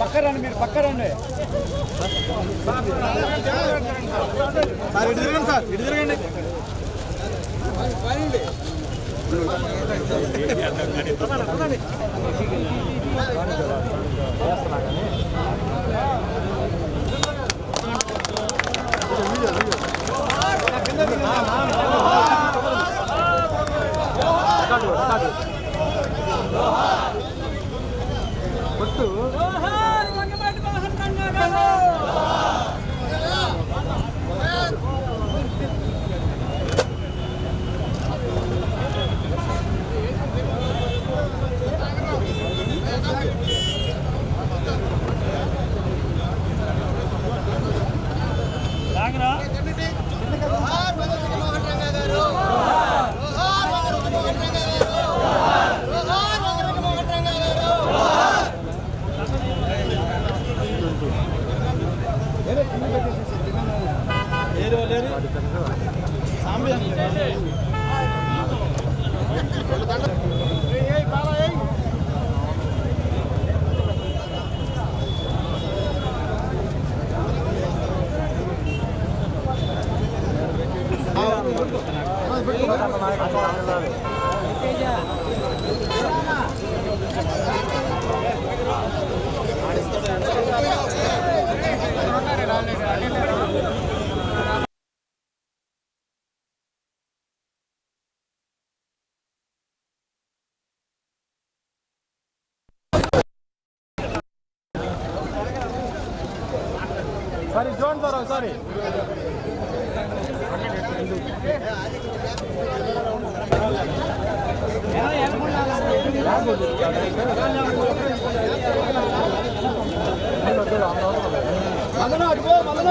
పక్కరండి మీరు పక్కరండి సార్ ఇటు తిరగండి సార్ ఇటు తిరగండి. జట్టు సారీ చూడండి సార్ ఒకసారి మదన అడుగు మదన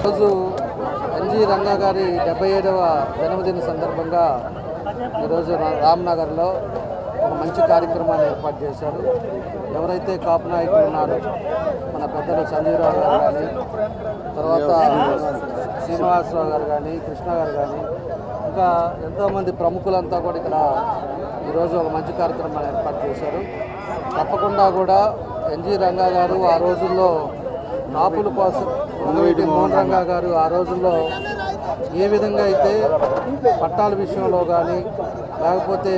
ఈరోజు ఎన్జి రంగా గారి డెబ్బై ఏడవ జన్మదిన సందర్భంగా ఈరోజు రా- రామ్నగర్లో ఒక మంచి కార్యక్రమాన్ని ఏర్పాటు చేశారు. ఎవరైతే కాపు నాయకులు ఉన్నారో మన పెద్దలు సంజీవరావు గారు కానీ తర్వాత శ్రీనివాసరావు గారు కానీ కృష్ణ గారు కానీ ఇంకా ఎంతోమంది ప్రముఖులంతా కూడా ఇక్కడ ఈరోజు ఒక మంచి కార్యక్రమాన్ని ఏర్పాటు చేశారు. తప్పకుండా కూడా ఎన్జి రంగా గారు ఆ రోజుల్లో కాపుల కోసం వంగవీటి మోహన్ రంగా గారు ఆ రోజుల్లో ఏ విధంగా అయితే పట్టాల విషయంలో కానీ లేకపోతే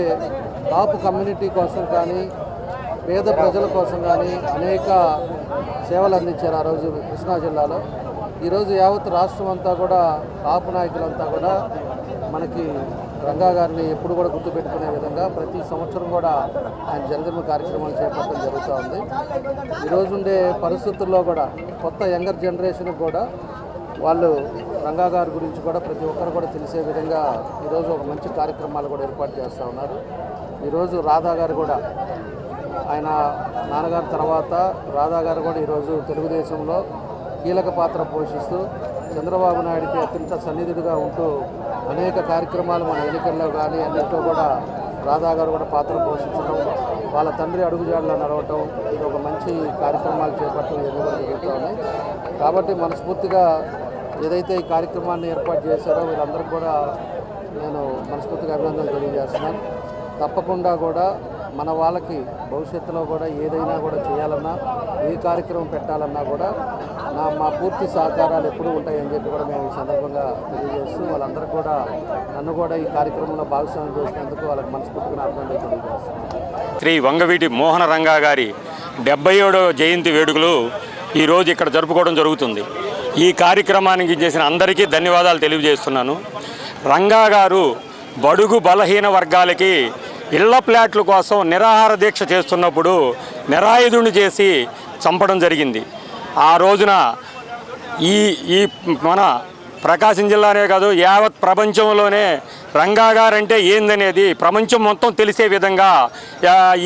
కాపు కమ్యూనిటీ కోసం కానీ పేద ప్రజల కోసం కానీ అనేక సేవలు అందించారు ఆ రోజు కృష్ణా జిల్లాలో. ఈరోజు యావత్ రాష్ట్రం అంతా కూడా కాపు నాయకులంతా కూడా మనకి రంగా గారిని ఎప్పుడు కూడా గుర్తుపెట్టుకునే విధంగా ప్రతి సంవత్సరం కూడా ఆయన జన్మదిన కార్యక్రమాలు చేపట్టడం జరుగుతూ ఉంది. ఈరోజు ఉండే పరిస్థితుల్లో కూడా కొత్త యంగర్ జనరేషన్ కూడా వాళ్ళు రంగా గారి గురించి కూడా ప్రతి ఒక్కరు కూడా తెలిసే విధంగా ఈరోజు ఒక మంచి కార్యక్రమాలు కూడా ఏర్పాటు చేస్తూ ఉన్నారు. ఈరోజు రాధా గారు కూడా ఆయన నాన్నగారి తర్వాత రాధా గారు కూడా ఈరోజు తెలుగుదేశంలో కీలక పాత్ర పోషిస్తూ చంద్రబాబు నాయుడికి అత్యంత సన్నిధుడిగా ఉంటూ అనేక కార్యక్రమాలు మన ఎన్నికల్లో కానీ అన్నింటిలో కూడా రాధా గారు కూడా పాత్ర పోషించడం వాళ్ళ తండ్రి అడుగుజాడలో నడవటం ఇది ఒక మంచి కార్యక్రమాలు చేపట్టడం ఎన్నికలు జరుగుతూ ఉన్నాయి. కాబట్టి మనస్ఫూర్తిగా ఏదైతే ఈ కార్యక్రమాన్ని ఏర్పాటు చేశారో వీళ్ళందరికీ కూడా నేను మనస్ఫూర్తిగా అభినందనలు తెలియజేస్తున్నాను. తప్పకుండా కూడా మన వాళ్ళకి భవిష్యత్తులో కూడా ఏదైనా కూడా చేయాలన్నా ఏ కార్యక్రమం పెట్టాలన్నా కూడా నా మా పూర్తి సహకారాలు ఎప్పుడూ ఉంటాయని చెప్పి కూడా మేము ఈ సందర్భంగా తెలియజేస్తూ వాళ్ళందరూ కూడా నన్ను కూడా ఈ కార్యక్రమంలో భాగస్వామ్యం చేసినందుకు వాళ్ళకి మనస్ఫూర్తిగా అభినందనలు తెలియజేస్తాను శ్రీ వంగవీటి మోహన రంగా గారి డెబ్బై ఏడవ జయంతి వేడుకలు ఈరోజు ఇక్కడ జరుపుకోవడం జరుగుతుంది. ఈ కార్యక్రమానికి చేసిన అందరికీ ధన్యవాదాలు తెలియజేస్తున్నాను. రంగా గారు బడుగు బలహీన వర్గాలకి ఇళ్ళ ప్లాట్ల కోసం నిరాహార దీక్ష చేస్తున్నప్పుడు నిరాయుధుని చేసి చంపడం జరిగింది. ఆ రోజున ఈ ఈ మన ప్రకాశం జిల్లానే కాదు యావత్ ప్రపంచంలోనే రంగా గారంటే ఏందనేది ప్రపంచం మొత్తం తెలిసే విధంగా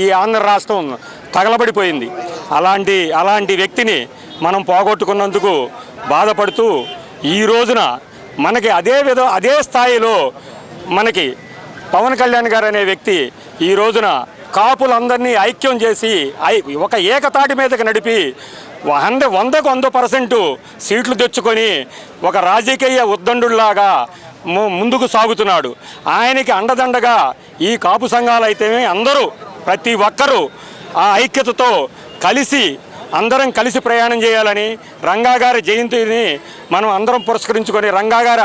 ఈ ఆంధ్ర రాష్ట్రం తగలబడిపోయింది. అలాంటి అలాంటి వ్యక్తిని మనం పోగొట్టుకున్నందుకు బాధపడుతూ ఈ రోజున మనకి అదే విధ అదే స్థాయిలో మనకి పవన్ కళ్యాణ్ గారు అనే వ్యక్తి ఈ రోజున కాపులందరినీ ఐక్యం చేసి ఐ- ఒక ఏకతాటి మీదకి నడిపి వంద వందకు వంద పర్సెంటు సీట్లు తెచ్చుకొని ఒక రాజకీయ ఉద్దండులాగా ము- ముందుకు సాగుతున్నాడు. ఆయనకి అండదండగా ఈ కాపు సంఘాలు అయితే అందరూ ప్రతి ఒక్కరూ ఆ ఐక్యతతో కలిసి అందరం కలిసి ప్రయాణం చేయాలని రంగా గారి జయంతిని మనం అందరం పురస్కరించుకొని రంగా గారి